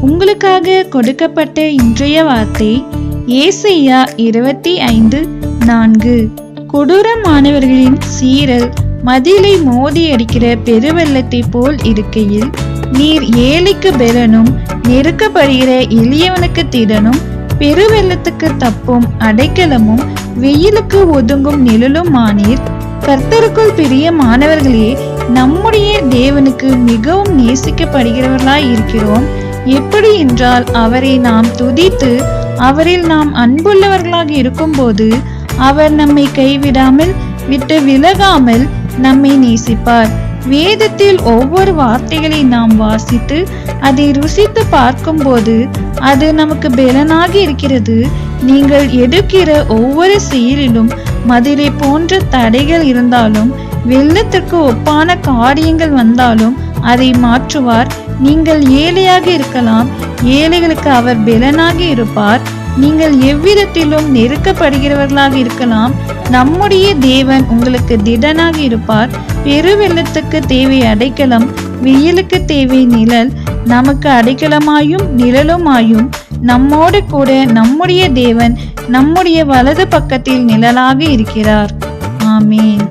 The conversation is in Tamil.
உங்களுக்காக கொடுக்கப்பட்ட இன்றைய வார்த்தை ஏசையா இருபத்தி ஐந்து நான்கு. கொடூரமானவர்களின் சீரல் மதிலை மோதி அடிக்கிற பெருவெள்ளத்தை போல் இருக்கையில் நீர் ஏழைக்கு பெறனும் நெருக்கப்படுகிற எளியவனுக்கு திறனும் பெருவெள்ளத்துக்கு தப்பும் அடைக்கலமும் வெயிலுக்கு ஒதுங்கும் நிழலும் ஆனீர். கர்த்தருக்குள் பிரியமானவர்களே நம்முடைய தேவனுக்கு மிகவும் நேசிக்கப்படுகிறவர்களாய் இருக்கிறோம். எப்படி என்றால் அவரை நாம் துதித்து அவரில் நாம் அன்புள்ளவர்களாக இருக்கும்போது அவர் நம்மை கைவிடாமல் விட்டு விலகாமல் நம்மை நேசிப்பார். வேதத்தில் ஒவ்வொரு வார்த்தைகளை நாம் வாசித்து அதை ருசித்து பார்க்கும்போது அது நமக்கு பலனாக இருக்கிறது. நீங்கள் எடுக்கிற ஒவ்வொரு செயலிலும் மதிலை போன்ற தடைகள் இருந்தாலும் வெள்ளத்திற்கு ஒப்பான காரியங்கள் வந்தாலும் அதை மாற்றுவார். நீங்கள் ஏழையாக இருக்கலாம். ஏழைகளுக்கு அவர் பலனாக இருப்பார். நீங்கள் எவ்விதத்திலும் நெருக்கப்படுகிறவர்களாக இருக்கலாம். நம்முடைய தேவன் உங்களுக்கு திடனாக இருப்பார். பெருவெள்ளத்துக்கு தேவை அடைக்கலம். வெயிலுக்கு தேவை நிழல். நமக்கு அடைக்கலமாயும் நிழலுமாயும் நம்மோடு கூட நம்முடைய தேவன் நம்முடைய வலது பக்கத்தில் நிழலாக இருக்கிறார். ஆமேன்.